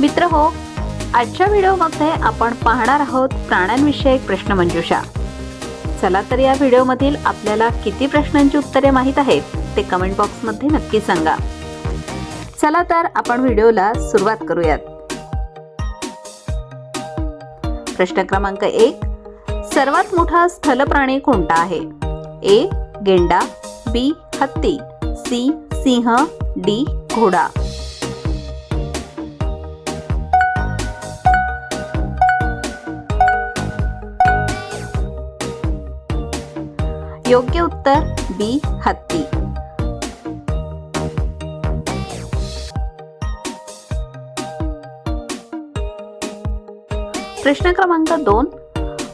मित्र हो आजच्या व्हिडिओमध्ये आपण पाहणार आहोत प्राण्यांविषयक प्रश्नमंजुषा चला तर या व्हिडिओमधील आपल्याला किती प्रश्नांची उत्तरे माहीत आहेत ते कमेंट बॉक्समध्ये नक्की सांगा. चला तर आपण व्हिडिओला सुरुवात करूयात. प्रश्न क्रमांक एक सर्वात मोठा स्थल प्राणी कोणता आहे? ए गेंडा बी हत्ती सी सिंह डी घोडा. योग्य उत्तर बी हत्ती. प्रश्न क्रमांक दोन.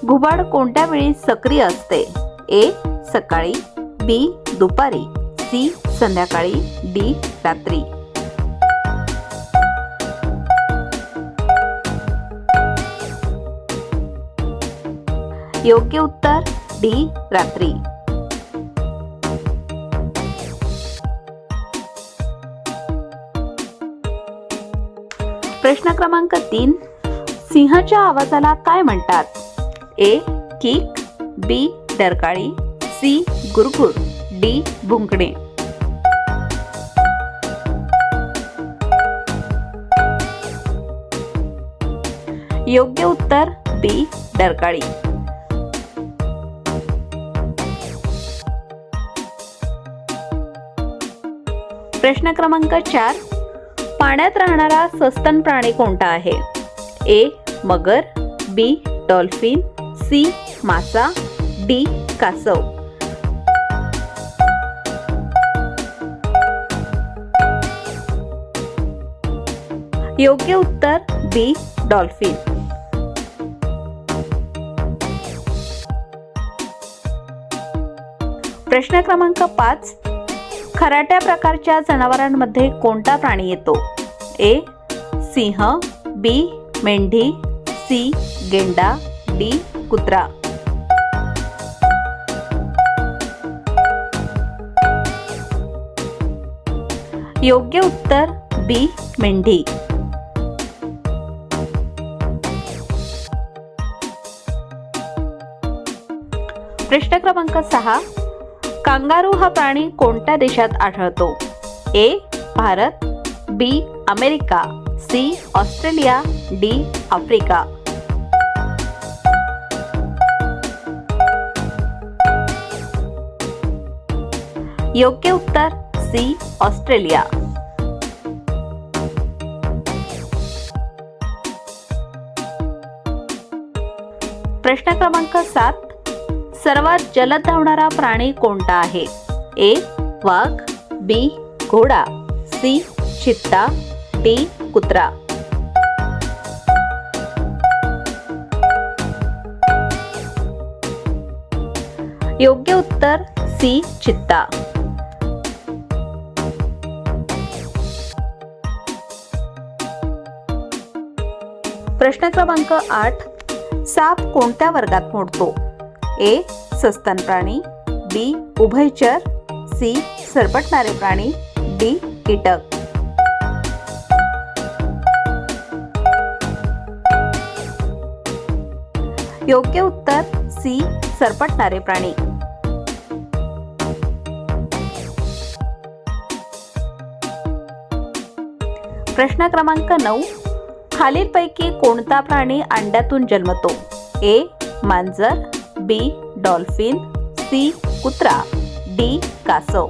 घुबाड कोणत्या वेळी सक्रिय असते? ए सकाळी बी दुपारी सी संध्याकाळी डी रात्री. योग्य उत्तर डी रात्री. प्रश्न क्रमांक तीन. सिंहाच्या आवाजाला काय म्हणतात? ए किक बी डरकाळी सी गुरगुर डी भुंकणे. योग्य उत्तर बी डरकाळी प्रश्न क्रमांक चार. पाण्यात राहणारा सस्तन प्राणी कोणता आहे? ए मगर बी डॉल्फिन सी मासा डी कासव. योग्य उत्तर बी डॉल्फिन. प्रश्न क्रमांक पाच खराट्या प्रकारच्या जनावरांमध्ये कोणता प्राणी येतो? ए सिंह बी मेंढी सी गेंडा डी कुत्रा. योग्य उत्तर बी मेंढी. प्रश्न क्रमांक सहा कांगारू हा प्राणी कोणत्या देशात आढळतो? A Bharat B America C Australia D Africa. योग्य उत्तर सी ऑस्ट्रेलिया. प्रश्न क्रमांक सात सर्वात जलद धावणारा प्राणी कोणता आहे? ए वाघ बी घोडा सी चित्ता डी कुत्रा. योग्य उत्तर सी चित्ता. प्रश्न क्रमांक आठ साप कोणत्या वर्गात मोडतो? ए सस्तन प्राणी बी उभयचर सी सरपटणारे प्राणी डी कीटक. योग्य उत्तर सी सरपटणारे प्राणी. प्रश्न क्रमांक नऊ खालीलपैकी कोणता प्राणी अंड्यातून जन्मतो? ए मांजर बी डॉल्फिन सी कुत्रा डी कासव.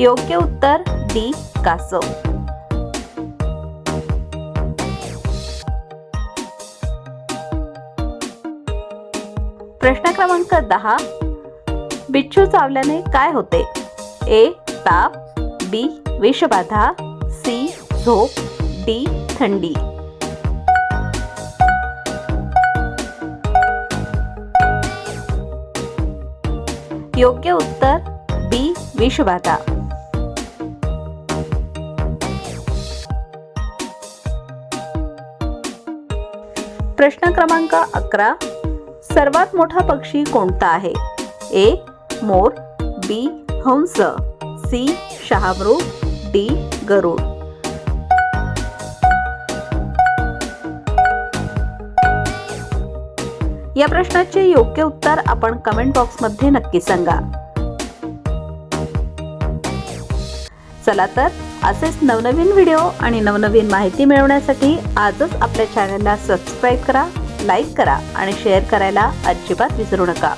योग्य उत्तर डी कासव. प्रश्न क्रमांक दहा. बिच्छू चावल्याने काय होते? ए ताप बी विषबाधा सी झोप डी थंडी योग्य उत्तर बी विषबाधा प्रश्न क्रमांक अकरा. सर्वात मोठा पक्षी कोणता आहे? ए मोर बी हंस सी शहामृग डी गरुड. या प्रश्नाचे योग्य उत्तर आपण कमेंट बॉक्समध्ये नक्की सांगा. चला तर असेच नवनवीन व्हिडिओ आणि नवनवीन माहिती मिळवण्यासाठी आजच आपल्या चॅनलला सबस्क्राईब करा लाईक करा आणि शेअर करायला अजिबात विसरू नका.